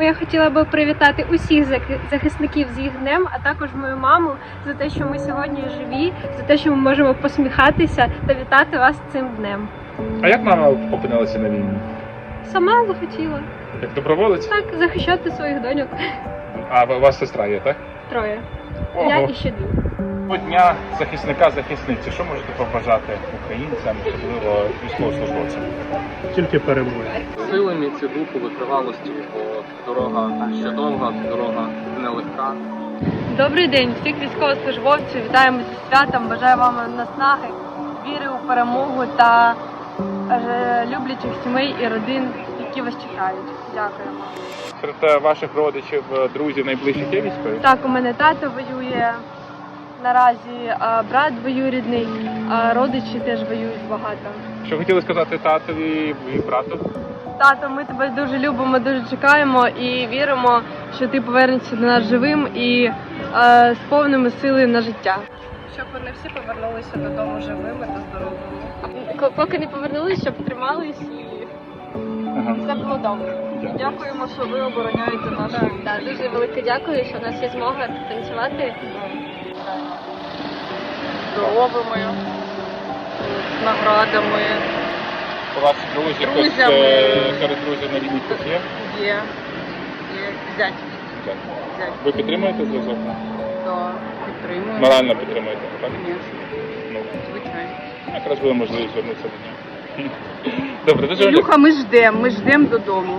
Я хотіла би привітати усіх захисників з їх днем, а також мою маму за те, що ми сьогодні живі, за те, що ми можемо посміхатися та вітати вас цим днем. А як мама опинилася на війні? Сама захотіла Як доброволець? так захищати своїх доньок. А у вас сестра є, так? Троє. Я і ще дві. Дня захисника захисниці, що можете побажати українцям, особливо військовослужбовцям? Тільки перемоги. Сили, міці духу, витривалості, бо дорога ще довга, дорога нелегка. Добрий день, всіх військовослужбовців. Вітаємо зі святом. Бажаю вам наснаги, віри у перемогу та е, люблячих сімей і родин, які вас чекають. Дякуємо. Серед е, ваших родичів, е, друзів найближчих є військові? Так, у мене тато воює наразі, а брат двоюрідний, а родичі теж воюють багато. Що хотіли сказати татові і брату? Тато, ми тебе дуже любимо, дуже чекаємо і віримо, що ти повернешся до нас живим і е, з повними сили на життя. щоб вони всі повернулися додому живими та здоровими. Поки не повернулися, щоб тримались і все було добре. Дякуємо, що ви обороняєте нашу. Так, дуже велике дякую, що в нас є змога танцювати. Здоровими, з наградами У вас друзі, хтось Друзями. е, серед друзів на війні хтось є? є. Є зять. Так. Зять. Ви підтримуєте зв'язок? Да, підтримуємо. Морально підтримуєте, так? Звісно, Ну, звичайно. якраз буде можливість звернутися до нього. Добре, дуже вам дякую. Ілюха, ми ждемо, ми ждемо додому.